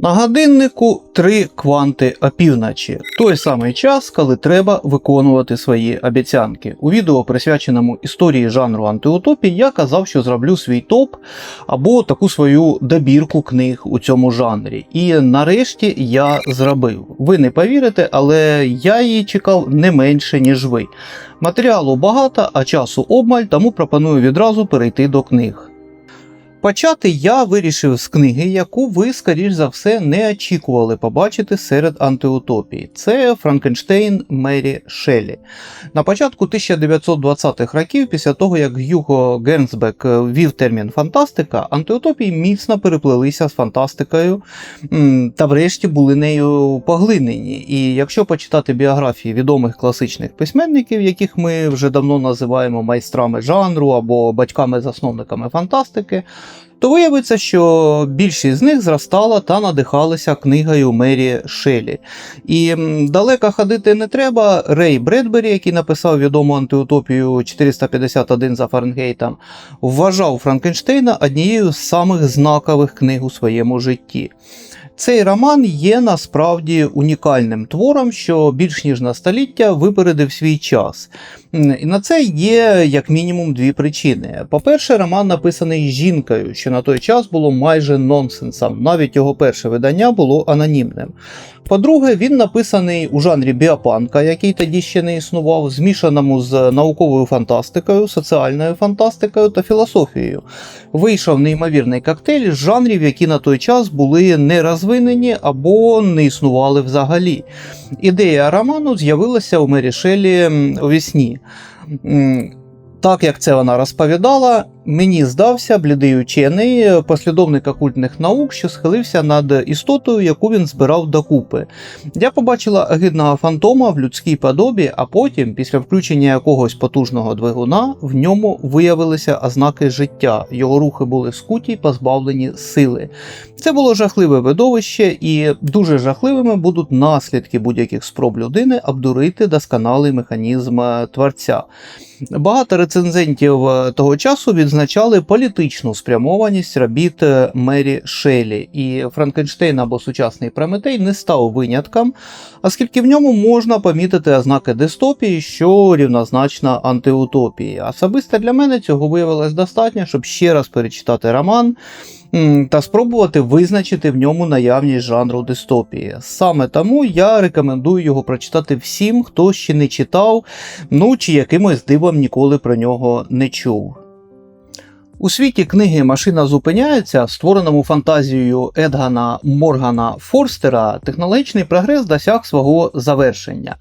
На годиннику три кванти опівночі. Той самий час, коли треба виконувати свої обіцянки. У відео, присвяченому історії жанру антиутопії, я казав, що зроблю свій топ або таку свою добірку книг у цьому жанрі. І нарешті я зробив. Ви не повірите, але я її чекав не менше, ніж ви. Матеріалу багато, а часу обмаль, тому пропоную відразу перейти до книг. Почати я вирішив з книги, яку ви, скоріш за все, не очікували побачити серед антиутопій. Це Франкенштейн Мері Шеллі. На початку 1920-х років, після того як Гюго Гернсбек ввів термін фантастика, антиутопії міцно переплелися з фантастикою та врешті були нею поглинені. І якщо почитати біографії відомих класичних письменників, яких ми вже давно називаємо майстрами жанру або батьками-засновниками фантастики, то виявиться, що більшість з них зростала та надихалися книгою Мері Шелі. І далеко ходити не треба. Рей Бредбері, який написав відому антиутопію 451 за Фаренгейтом, вважав Франкенштейна однією з самих знакових книг у своєму житті. Цей роман є насправді унікальним твором, що більш ніж на століття випередив свій час. І на це є як мінімум дві причини. По-перше, роман написаний жінкою, що на той час було майже нонсенсом. Навіть його перше видання було анонімним. По-друге, він написаний у жанрі біопанка, який тоді ще не існував, змішаному з науковою фантастикою, соціальною фантастикою та філософією. Вийшов неймовірний коктейль з жанрів, які на той час були не розвинені або не існували взагалі. Ідея роману з'явилася у Мері Шеллі у вісні. Так як це вона розповідала, мені здався блідий учений, послідовник окультних наук, що схилився над істотою, яку він збирав докупи. Я побачила агидного фантома в людській подобі, а потім, після включення якогось потужного двигуна, в ньому виявилися ознаки життя. Його рухи були скуті позбавлені сили. Це було жахливе видовище, і дуже жахливими будуть наслідки будь-яких спроб людини обдурити досконалий механізм е, творця. Багато рецензентів е, того часу відзначали політичну спрямованість робіт е, Мері Шелі, і Франкенштейн або сучасний Прометей не став винятком, оскільки в ньому можна помітити ознаки дистопії, що рівнозначна антиутопії. Особисто для мене цього виявилось достатньо, щоб ще раз перечитати роман. Та спробувати визначити в ньому наявність жанру дистопії. Саме тому я рекомендую його прочитати всім, хто ще не читав, ну чи якимось дивом ніколи про нього не чув. У світі книги Машина зупиняється, створеному фантазією Едгана Моргана Форстера, технологічний прогрес досяг свого завершення.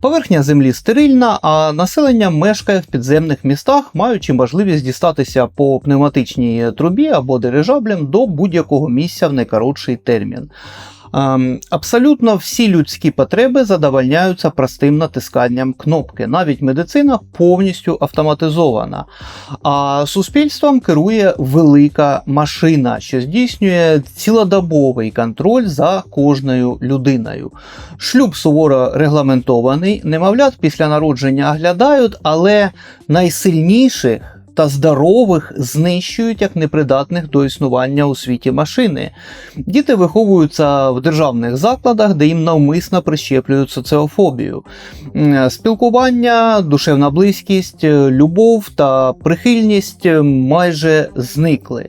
Поверхня землі стерильна, а населення мешкає в підземних містах, маючи можливість дістатися по пневматичній трубі або дирижаблем до будь-якого місця в найкоротший термін. Ем, Абсолютно всі людські потреби задовольняються простим натисканням кнопки. Навіть медицина повністю автоматизована. А суспільством керує велика машина, що здійснює цілодобовий контроль за кожною людиною. Шлюб суворо регламентований, немовлят після народження оглядають, але найсильніших. Та здорових знищують як непридатних до існування у світі машини. Діти виховуються в державних закладах, де їм навмисно прищеплюють соціофобію. Спілкування, душевна близькість, любов та прихильність майже зникли.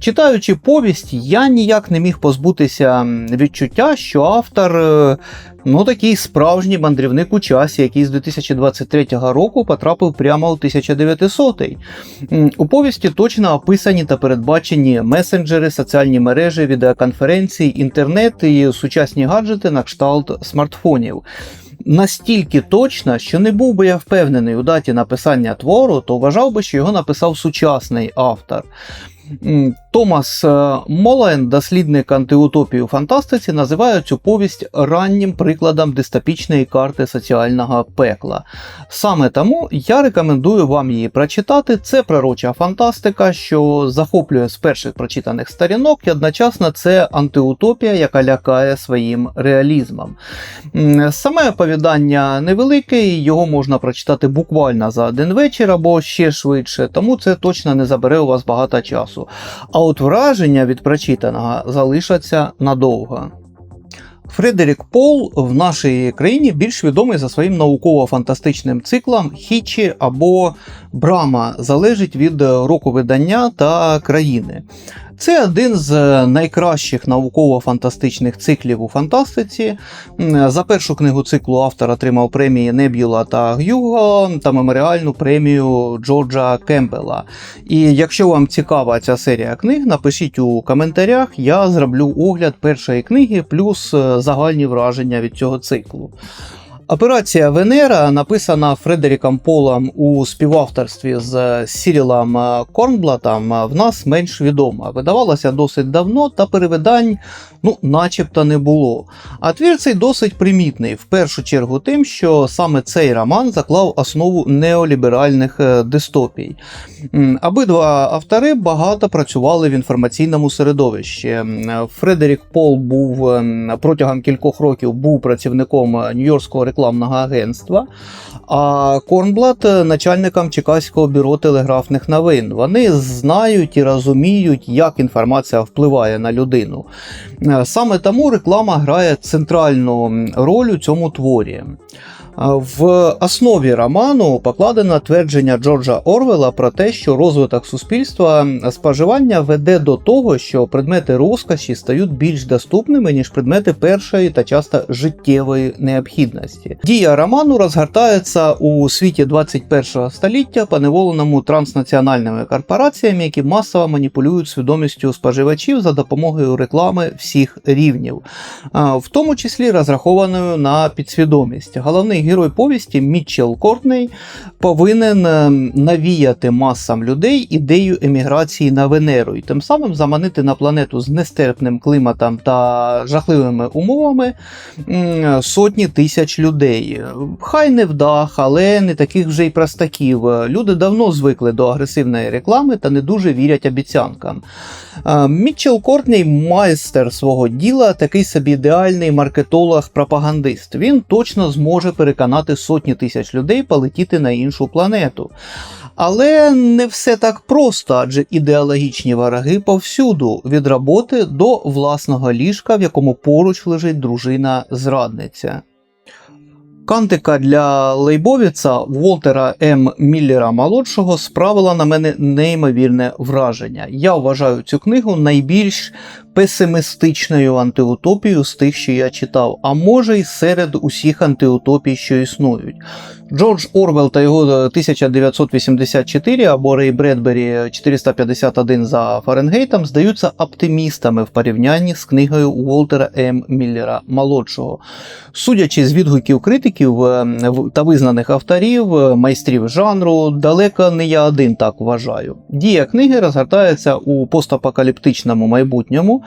Читаючи повість, я ніяк не міг позбутися відчуття, що автор е, ну такий справжній мандрівник у часі, який з 2023 року потрапив прямо у 1900-й. У повісті точно описані та передбачені месенджери, соціальні мережі, відеоконференції, інтернет і сучасні гаджети на кшталт смартфонів. Настільки точно, що не був би я впевнений у даті написання твору, то вважав би, що його написав сучасний автор. Томас е, Молайн, дослідник антиутопії у фантастиці, називає цю повість раннім прикладом дистопічної карти соціального пекла. Саме тому я рекомендую вам її прочитати. Це пророча фантастика, що захоплює з перших прочитаних сторінок, і одночасно це антиутопія, яка лякає своїм реалізмом. Саме оповідання невелике, і його можна прочитати буквально за один вечір або ще швидше, тому це точно не забере у вас багато часу. Часу. А от враження від прочитаного залишаться надовго. Фредерік Пол в нашій країні більш відомий за своїм науково-фантастичним циклом Хічі або Брама, залежить від року видання та країни. Це один з найкращих науково-фантастичних циклів у фантастиці. За першу книгу циклу автор отримав премії Неб'юла та Гюго та меморіальну премію Джорджа Кембела. І якщо вам цікава ця серія книг, напишіть у коментарях, я зроблю огляд першої книги плюс е, загальні враження від цього циклу. Операція Венера написана Фредеріком Полом у співавторстві з Сірілом е, Корнблатом, е, в нас менш відома. Видавалася досить давно, та перевидань ну, начебто не було. А твір цей досить примітний, в першу чергу тим, що саме цей роман заклав основу неоліберальних е, дистопій. Обидва автори багато працювали в інформаційному середовищі. Фредерік Пол був протягом кількох років був працівником Нью-Йоркського рекламного агентства, а Корнблат е, начальником Чикаського бюро телеграфних новин. Вони знають і розуміють, як інформація впливає на людину. Е, Саме тому реклама грає центральну роль у цьому творі. В основі роману покладено твердження Джорджа Орвела про те, що розвиток суспільства споживання веде до того, що предмети розкоші стають більш доступними, ніж предмети першої та часто життєвої необхідності. Дія роману розгортається у світі 21 століття, поневоленому транснаціональними корпораціями, які масово маніпулюють свідомістю споживачів за допомогою реклами всіх рівнів, в тому числі розрахованою на підсвідомість. Головний герой повісті Мітчел Кортней повинен е, навіяти масам людей ідею еміграції на Венеру і тим самим заманити на планету з нестерпним кліматом та жахливими умовами сотні тисяч людей. Хай не вдах, але не таких вже й простаків. Люди давно звикли до агресивної реклами та не дуже вірять обіцянкам. Е, Мітчел Кортней майстер свого діла, такий собі ідеальний маркетолог-пропагандист. Він точно зможе переконати сотні тисяч людей полетіти на іншу планету. Але не все так просто, адже ідеологічні вороги повсюду, від роботи до власного ліжка, в якому поруч лежить дружина-зрадниця. Кантика для Лейбовіца Волтера М. Міллера молодшого справила на мене неймовірне враження. Я вважаю цю книгу найбільш песимістичною антиутопією з тих, що я читав, а може й серед усіх антиутопій, що існують. Джордж Орвел та його 1984 або Рей Бредбері 451 за Фаренгейтом здаються оптимістами в порівнянні з книгою Уолтера М. Міллера молодшого. Судячи з відгуків критиків е, та визнаних авторів, е, майстрів жанру, далеко не я один так вважаю. Дія книги розгортається у постапокаліптичному майбутньому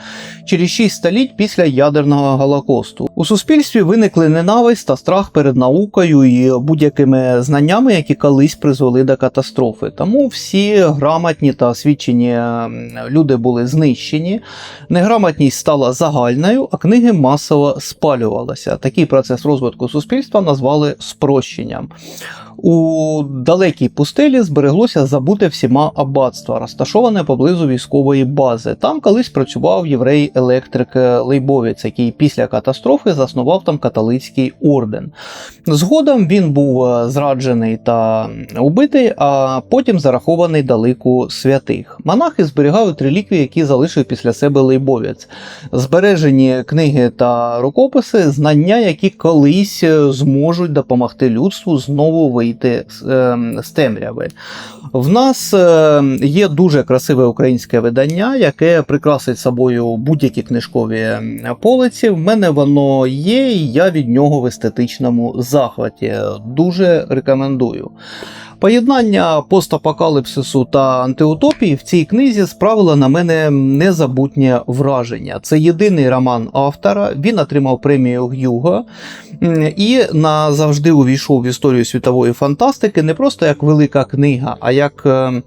через 6 століть після ядерного голокосту. У суспільстві виникли ненависть та страх перед наукою і будь-якими знаннями, які колись призвели до катастрофи. Тому всі грамотні та освічені люди були знищені. Неграмотність стала загальною, а книги масово спалювалися. Такий процес розвитку суспільства назвали спрощенням. У далекій пустелі збереглося забуте всіма аббатство, розташоване поблизу військової бази. Там колись працював єврей-електрик Лейбовець, який після катастрофи заснував там католицький орден. Згодом він був е, зраджений та убитий, а потім зарахований до лику святих. Монахи зберігають реліквії, які залишив після себе Лейбовець. Збережені книги та рукописи, знання, які колись е, зможуть допомогти людству знову вийти з, е, з темряви. В нас е, є дуже красиве українське видання, яке прикрасить собою будь-які книжкові полиці. В мене воно є, і я від нього в естетичному захваті. Дуже рекомендую. Поєднання постапокаліпсису та антиутопії в цій книзі справило на мене незабутнє враження. Це єдиний роман автора. Він отримав премію Гюго і назавжди увійшов в історію світової фантастики не просто як велика книга, а як. е,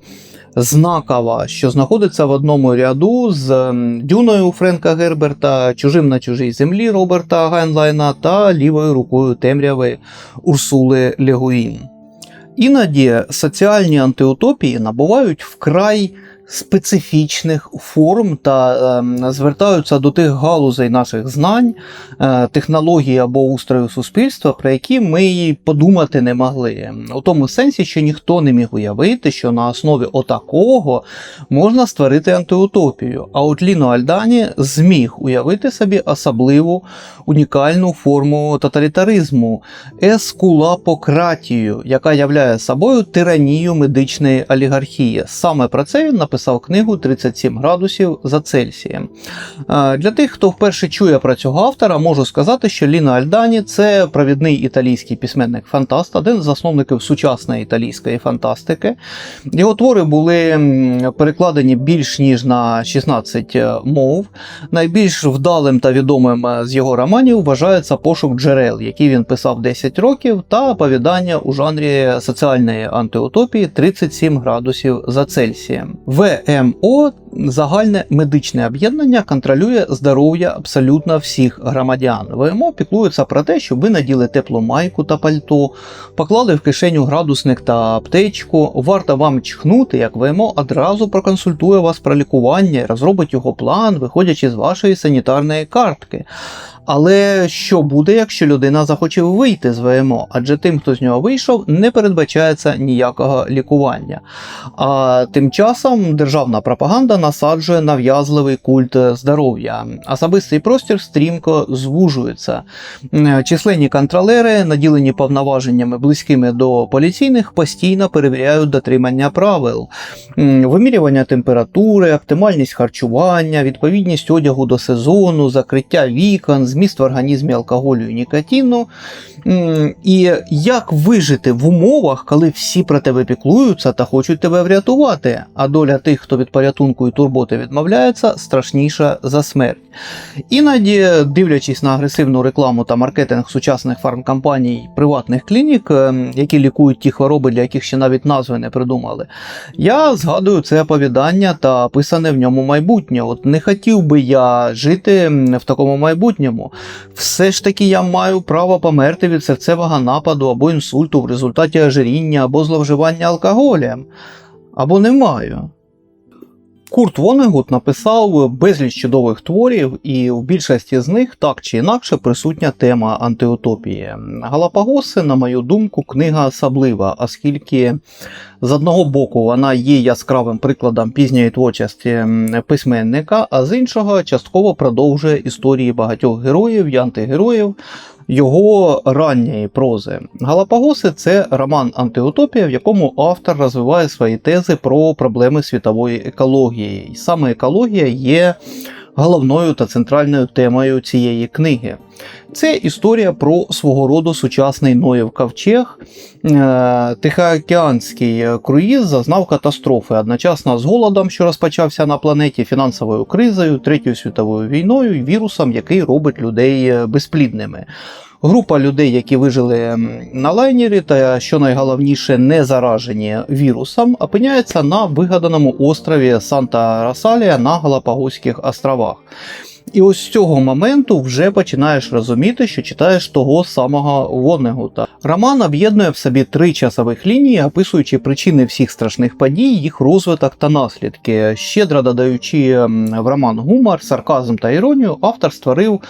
Знакова, що знаходиться в одному ряду з Дюною Френка Герберта, Чужим на чужій землі Роберта Гайнлайна та лівою рукою темряви Урсули Легуїн. Іноді соціальні антиутопії набувають вкрай специфічних форм та е, звертаються до тих галузей наших знань, е, технологій або устрою суспільства, про які ми й подумати не могли. У тому сенсі, що ніхто не міг уявити, що на основі отакого можна створити антиутопію. А от Ліно Альдані зміг уявити собі особливу унікальну форму тоталітаризму ескулапократію, яка являє собою тиранію медичної олігархії. Саме про це він написав книгу 37 градусів за Цельсієм. Е, Для тих, хто вперше чує про цього автора, можу сказати, що Ліно Альдані це провідний італійський письменник-фантаст, один з засновників сучасної італійської фантастики. Його твори були перекладені більш ніж на 16 мов. Найбільш вдалим та відомим е, з його романів вважається пошук джерел, який він писав 10 років, та оповідання у жанрі соціальної антиутопії 37 градусів за Цельсієм. ВМО загальне медичне об'єднання контролює здоров'я абсолютно всіх громадян. ВМО піклується про те, щоб ви наділи теплу майку та пальто, поклали в кишеню градусник та аптечку. Варто вам чхнути, як ВМО одразу проконсультує вас про лікування розробить його план, виходячи з вашої санітарної картки. Але що буде, якщо людина захоче вийти з ВМО? Адже тим, хто з нього вийшов, не передбачається ніякого лікування. А тим часом державна пропаганда насаджує нав'язливий культ здоров'я. Особистий простір стрімко звужується. Численні контролери, наділені повноваженнями близькими до поліційних, постійно перевіряють дотримання правил, вимірювання температури, оптимальність харчування, відповідність одягу до сезону, закриття вікон, зміст в організмі алкоголю і нікотину. І як вижити в умовах, коли всі про тебе піклуються та хочуть тебе врятувати, а доля тих, хто від порятунку і турботи відмовляється, страшніша за смерть. Іноді, дивлячись на агресивну рекламу та маркетинг сучасних фармкомпаній приватних клінік, е, які лікують ті хвороби, для яких ще навіть назви не придумали, я згадую це оповідання та описане в ньому майбутнє. От не хотів би я жити в такому майбутньому. Все ж таки я маю право померти від серцевого нападу або інсульту в результаті ожиріння або зловживання алкоголем. Або не маю. Курт Вонегут написав безліч чудових творів, і в більшості з них так чи інакше присутня тема антиутопії. Галапагоси, на мою думку, книга особлива, оскільки з одного боку вона є яскравим прикладом пізньої творчості письменника, а з іншого частково продовжує історії багатьох героїв і антигероїв його ранньої прози. Галапагоси це роман антиутопія, в якому автор розвиває свої тези про проблеми світової екології. І саме екологія є головною та центральною темою цієї книги. Це історія про свого роду сучасний Ноєв ковчег. Е, Тихоокеанський круїз зазнав катастрофи одночасно з голодом, що розпочався на планеті, фінансовою кризою, третьою світовою війною і вірусом, який робить людей е, безплідними. Група людей, які вижили на лайнері, та що найголовніше, не заражені вірусом, опиняється на вигаданому острові Санта Расалія на Галапагоських островах. І ось з цього моменту вже починаєш розуміти, що читаєш того самого Вонегута. Роман об'єднує в собі три часових лінії, описуючи причини всіх страшних подій, їх розвиток та наслідки. Щедро додаючи в роман гумор, сарказм та іронію, автор створив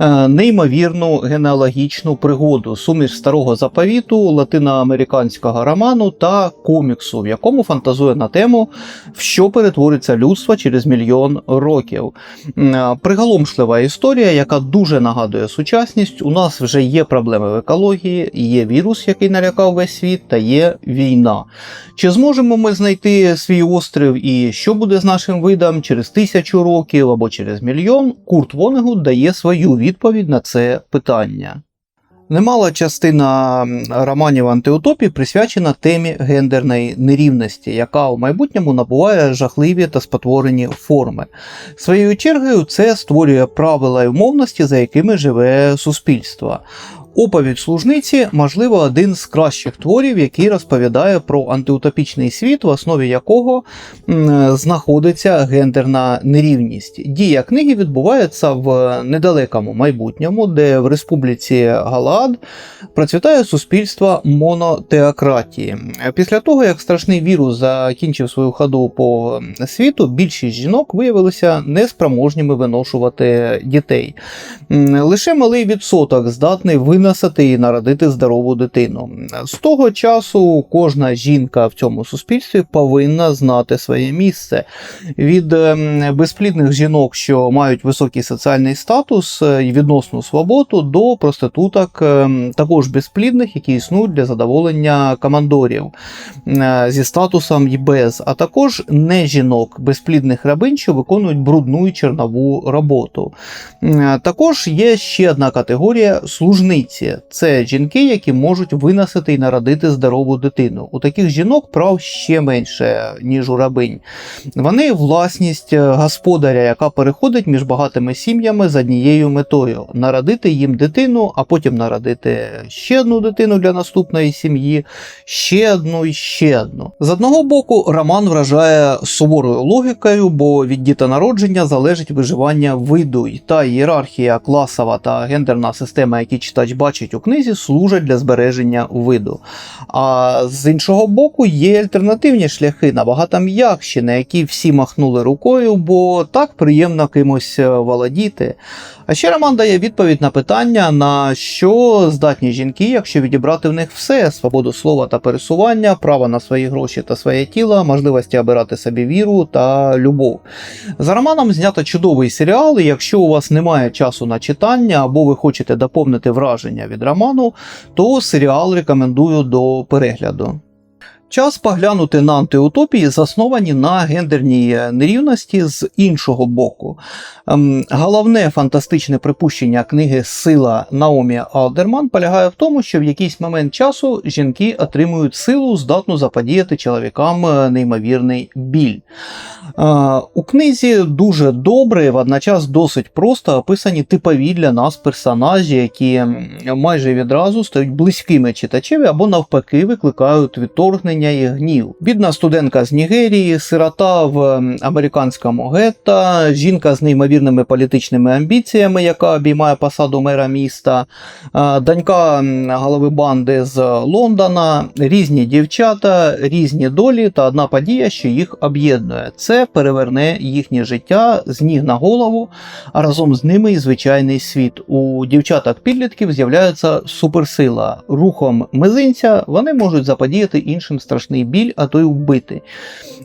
е, неймовірну генеалогічну пригоду, суміш старого заповіту, латиноамериканського роману та коміксу, в якому фантазує на тему, в що перетвориться людство через мільйон років. Приголомшлива історія, яка дуже нагадує сучасність. У нас вже є проблеми в екології, є вірус, який налякав весь світ, та є війна. Чи зможемо ми знайти свій острів і що буде з нашим видом через тисячу років або через мільйон? Курт Вонегут дає свою відповідь на це питання. Немала частина романів антиутопії присвячена темі гендерної нерівності, яка у майбутньому набуває жахливі та спотворені форми. Своєю чергою це створює правила й умовності, за якими живе суспільство. Оповідь служниці, можливо, один з кращих творів, який розповідає про антиутопічний світ, в основі якого знаходиться гендерна нерівність. Дія книги відбувається в недалекому майбутньому, де в республіці Галаад процвітає суспільство монотеократії. Після того, як страшний вірус закінчив свою ходу по світу, більшість жінок виявилися неспроможніми виношувати дітей. Лише малий відсоток здатний виносити і народити здорову дитину. З того часу кожна жінка в цьому суспільстві повинна знати своє місце. Від ем, безплідних жінок, що мають високий соціальний статус е, і відносну свободу, до проституток, ем, також безплідних, які існують для задоволення командорів е, зі статусом і без, а також не жінок, безплідних рабинь, що виконують брудну і чернову роботу. Е, Також є ще одна категорія служниці. Це жінки, які можуть виносити і народити здорову дитину. У таких жінок прав ще менше, ніж у рабинь. Вони власність е, господаря, яка переходить між багатими сім'ями з однією метою народити їм дитину, а потім народити ще одну дитину для наступної сім'ї, ще одну і ще одну. З одного боку, роман вражає суворою логікою, бо від дітонародження залежить виживання виду, і та ієрархія класова та гендерна система, які читач бачить у книзі, служать для збереження виду. А з іншого боку, є альтернативні шляхи, набагато м'якші, на які всі махнули рукою, бо так приємно кимось е, володіти. А ще Роман дає відповідь на питання, на що здатні жінки, якщо відібрати в них все: свободу слова та пересування, право на свої гроші та своє тіло, можливості обирати собі віру та любов. За романом знято чудовий серіал, і якщо у вас немає часу на читання або ви хочете доповнити враження від роману, то серіал рекомендую до перегляду. Час поглянути на антиутопії, засновані на гендерній нерівності з іншого боку. Ем, Головне фантастичне припущення книги Сила Наомі Алдерман полягає в тому, що в якийсь момент часу жінки отримують силу, здатну заподіяти чоловікам е, неймовірний біль. Е, У книзі дуже добре, водночас досить просто описані типові для нас персонажі, які майже відразу стають близькими читачеві або навпаки викликають відторгнення і гнів. Бідна студентка з Нігерії, сирота в м, американському гетто, жінка з неймовірними політичними амбіціями, яка обіймає посаду мера міста, е, донька голови банди з Лондона, різні дівчата, різні долі та одна подія, що їх об'єднує. Це переверне їхнє життя з ніг на голову, а разом з ними і звичайний світ. У дівчаток-підлітків з'являється суперсила. Рухом мизинця вони можуть заподіяти іншим страшний біль, а то й вбити.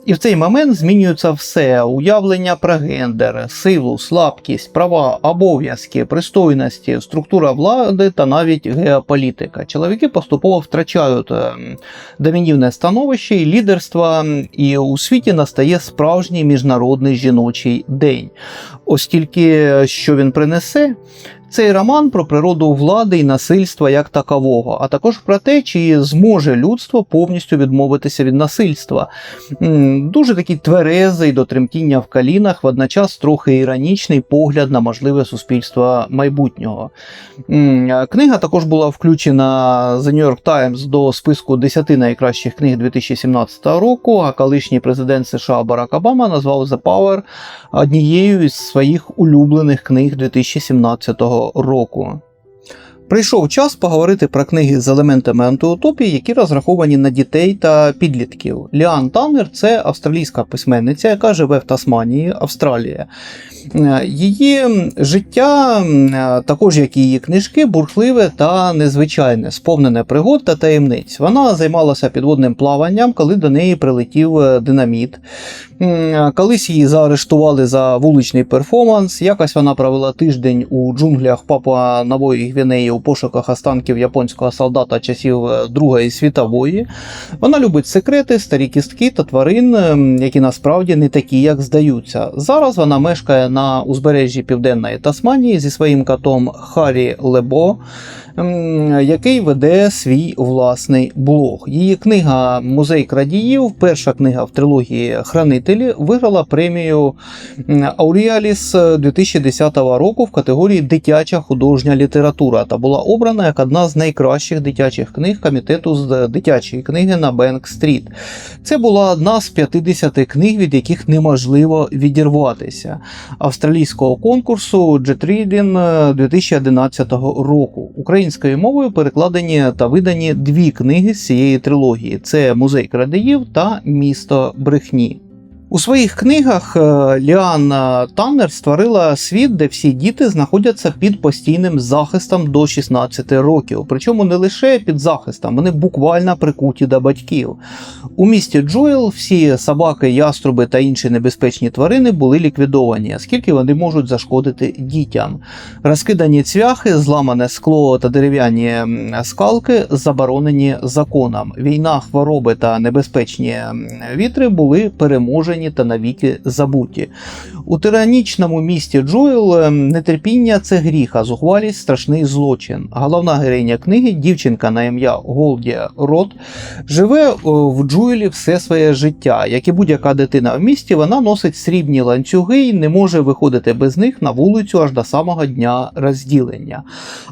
І в цей момент змінюється все: уявлення про гендер, силу, слабкість, права, обов'язки, пристойності, структура влади та навіть геополітика. Чоловіки поступово втрачають е, домінівне становище і лідерство, і у світі настає справжній міжнародний жіночий день. Ось тільки що він принесе. Цей роман про природу влади і насильства як такового, а також про те, чи зможе людство повністю відмовитися від насильства. Дуже такий тверезий до тремтіння в калінах, водночас трохи іронічний погляд на можливе суспільство майбутнього. Книга також була включена The New York Times до списку 10 найкращих книг 2017 року, а колишній президент США Барак Обама назвав The Power однією із своїх улюблених книг 2017 року року. Прийшов час поговорити про книги з елементами антиутопії, які розраховані на дітей та підлітків. Ліан Таннер це австралійська письменниця, яка живе в Тасманії, Австралія. Е, Її життя, е, також як і її книжки, бурхливе та незвичайне, сповнене пригод та таємниць. Вона займалася підводним плаванням, коли до неї прилетів е, динаміт. Колись її заарештували за вуличний перформанс. Якось вона провела тиждень у джунглях Папуа Нової Гвінеї у пошуках останків японського солдата часів е, Другої світової. Вона любить секрети, старі кістки та тварин, ем, які насправді не такі, як здаються. Зараз вона мешкає на узбережжі Південної Тасманії зі своїм котом Харі Лебо, який веде свій власний блог. Її книга Музей крадіїв, перша книга в трилогії Хранителі, виграла премію Ауріаліс 2010 року в категорії Дитяча художня література та була обрана як одна з найкращих дитячих книг комітету з дитячої книги на Бенк-стріт. Це була одна з 50 книг, від яких неможливо відірватися. Австралійського конкурсу Reading 2011 року. Українською мовою перекладені та видані дві книги з цієї трилогії: це Музей крадіїв та Місто брехні. У своїх книгах е, Ліан Таннер створила світ, де всі діти знаходяться під постійним захистом до 16 років. Причому не лише під захистом, вони буквально прикуті до батьків. У місті Джоел всі собаки, яструби та інші небезпечні тварини були ліквідовані, оскільки вони можуть зашкодити дітям. Розкидані цвяхи, зламане скло та дерев'яні скалки заборонені законом. Війна, хвороби та небезпечні вітри були переможені та навіки забуті. У тиранічному місті Джоел ем, нетерпіння це гріх, а зухвалість страшний злочин. Головна героїня книги, дівчинка на ім'я Голдія Рот, живе в Джоелі все своє життя. Як і будь-яка дитина в місті, вона носить срібні ланцюги і не може виходити без них на вулицю аж до самого дня розділення.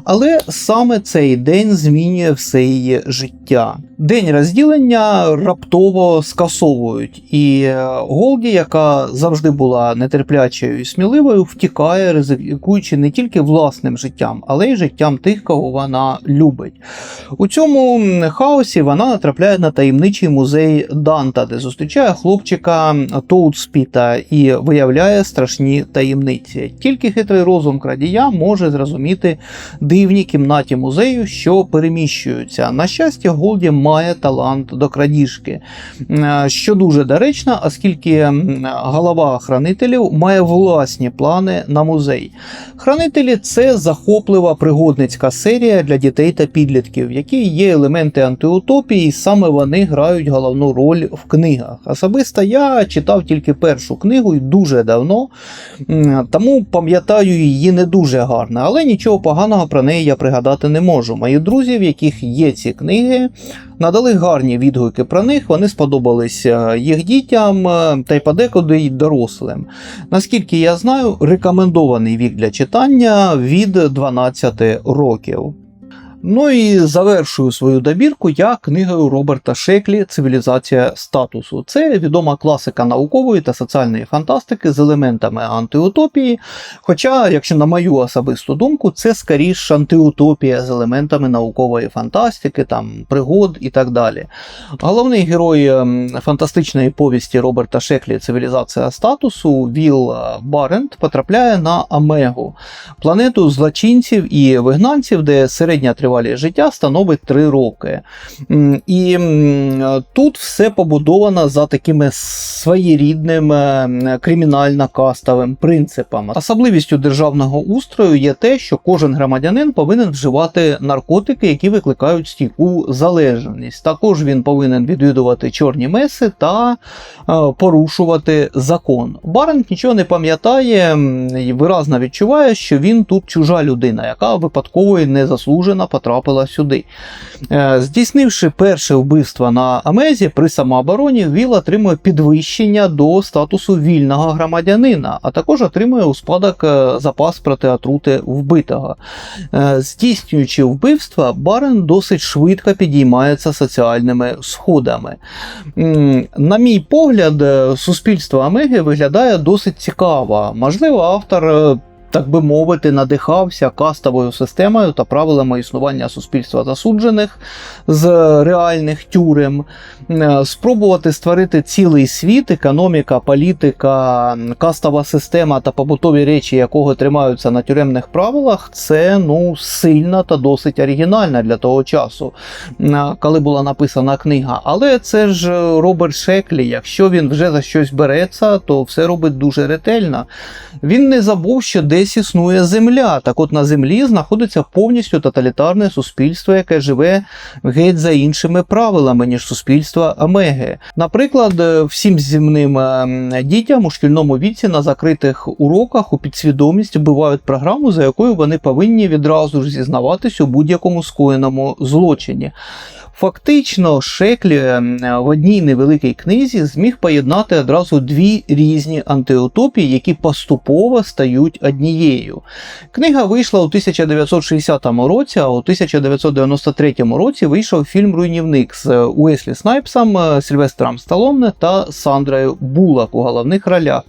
Але саме цей день змінює все її життя. День розділення раптово скасовують, і е, Голді, яка завжди була нетерплячою і сміливою, втікає, ризикуючи не тільки власним життям, але й життям тих, кого вона любить. У цьому хаосі вона натрапляє на таємничий музей Данта, де зустрічає хлопчика Тоутспіта і виявляє страшні таємниці. Тільки хитрий розум крадія може зрозуміти дивні кімнаті музею, що переміщуються. На щастя, Голді має талант до крадіжки, що дуже доречно, оскільки м, голова хранителів має власні плани на музей. Хранителі це захоплива пригодницька серія для дітей та підлітків, в якій є елементи антиутопії, і саме вони грають головну роль в книгах. Особисто я читав тільки першу книгу і дуже давно, тому пам'ятаю її не дуже гарно, але нічого поганого про неї я пригадати не можу. Мої друзі, в яких є ці книги, надали гарні відгуки про них. Вони сподобались е, їх дітям е, та й подекуди й дорослим. Наскільки я знаю, рекомендований вік для читання від 12 років. Ну і завершую свою добірку я книгою Роберта Шеклі Цивілізація статусу. Це відома класика наукової та соціальної фантастики з елементами антиутопії. Хоча, якщо на мою особисту думку, це скоріш антиутопія з елементами наукової фантастики, там пригод і так далі. Головний герой ем, фантастичної повісті Роберта Шеклі Цивілізація статусу Віл Барент потрапляє на Амегу, планету злочинців і вигнанців, де середня тривалість життя становить 3 роки. І тут все побудовано за такими своєрідними кримінально-кастовим принципами. Особливістю державного устрою є те, що кожен громадянин повинен вживати наркотики, які викликають стійку залежність. Також він повинен відвідувати чорні меси та е, порушувати закон. Барент нічого не пам'ятає і виразно відчуває, що він тут чужа людина, яка випадково і незаслужено потрапила сюди. Е, Здійснивши перше вбивство на Амезі при самообороні, Віл отримує підвищення до статусу вільного громадянина, а також отримує у спадок е, запас проти отрути вбитого. Е, Здійснюючи вбивства, Барен досить швидко підіймається соціальними сходами. На мій погляд, суспільство Омеги виглядає досить цікаво. Можливо, автор. Так би мовити, надихався кастовою системою та правилами існування суспільства засуджених з реальних тюрем, Е, спробувати створити цілий світ, економіка, політика, кастова система та побутові речі, якого тримаються на тюремних правилах, це ну сильна та досить оригінальна для того часу, е, коли була написана книга. Але це ж Роберт Шеклі. Якщо він вже за щось береться, то все робить дуже ретельно. Він не забув, що десь існує земля. Так от на землі знаходиться повністю тоталітарне суспільство, яке живе геть за іншими правилами, ніж суспільство Омеги. Наприклад, е, всім земним е, дітям у шкільному віці на закритих уроках у підсвідомість вбивають програму, за якою вони повинні відразу ж зізнаватись у будь-якому скоєному злочині. Фактично, Шеклі е, в одній невеликій книзі зміг поєднати одразу дві різні антиутопії, які поступово стають однією. Книга вийшла у 1960 році, а у 1993 році вийшов фільм Руйнівник з Уеслі Снайпсом, е, Сільвестром Сталоне та Сандрою Булак у головних ролях.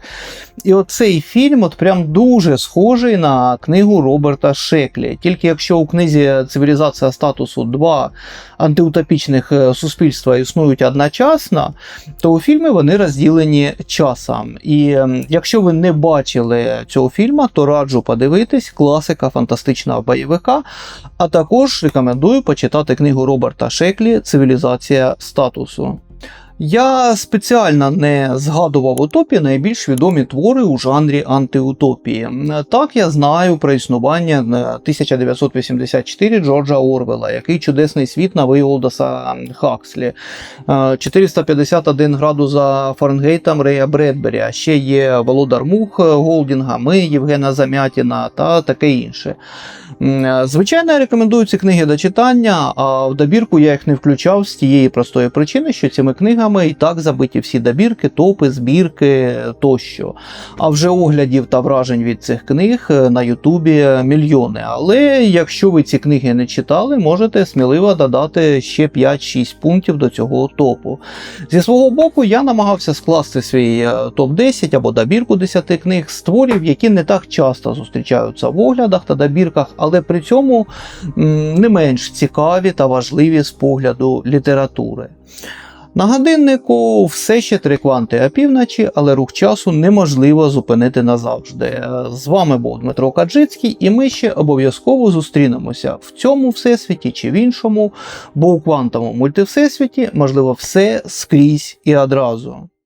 І оцей фільм от прям дуже схожий на книгу Роберта Шеклі. Тільки якщо у книзі Цивілізація статусу два антиутопічних е, суспільства існують одночасно, то у фільмі вони розділені часом. І ем, якщо ви не бачили цього фільму, то раджу подивитись класика фантастичного бойовика. А також рекомендую почитати книгу Роберта Шеклі Цивілізація статусу. Я спеціально не згадував у топі найбільш відомі твори у жанрі антиутопії. Так я знаю про існування е, 1984 Джорджа Орвела, який чудесний світ новий Олдоса Хакслі, Е, 451 градус за Фаренгейтом Рея Бредбері, ще є Володар Мух Голдінга, Ми Євгена Замятіна та таке інше. Е, Звичайно, я рекомендую ці книги до читання, а в добірку я їх не включав з тієї простої причини, що цими книгами і так забиті всі добірки, топи, збірки тощо. А вже оглядів та вражень від цих книг е, на Ютубі мільйони. Але якщо ви ці книги не читали, можете сміливо додати ще 5-6 пунктів до цього топу. Зі свого боку, я намагався скласти свій е, топ-10 або добірку 10 книг з творів, які не так часто зустрічаються в оглядах та добірках, але при цьому не менш цікаві та важливі з погляду літератури. На годиннику все ще три кванти опівночі, але рух часу неможливо зупинити назавжди. Е, З вами був Дмитро Каджицький, і ми ще обов'язково зустрінемося в цьому всесвіті чи в іншому, бо у квантовому мультивсесвіті можливо все скрізь і одразу.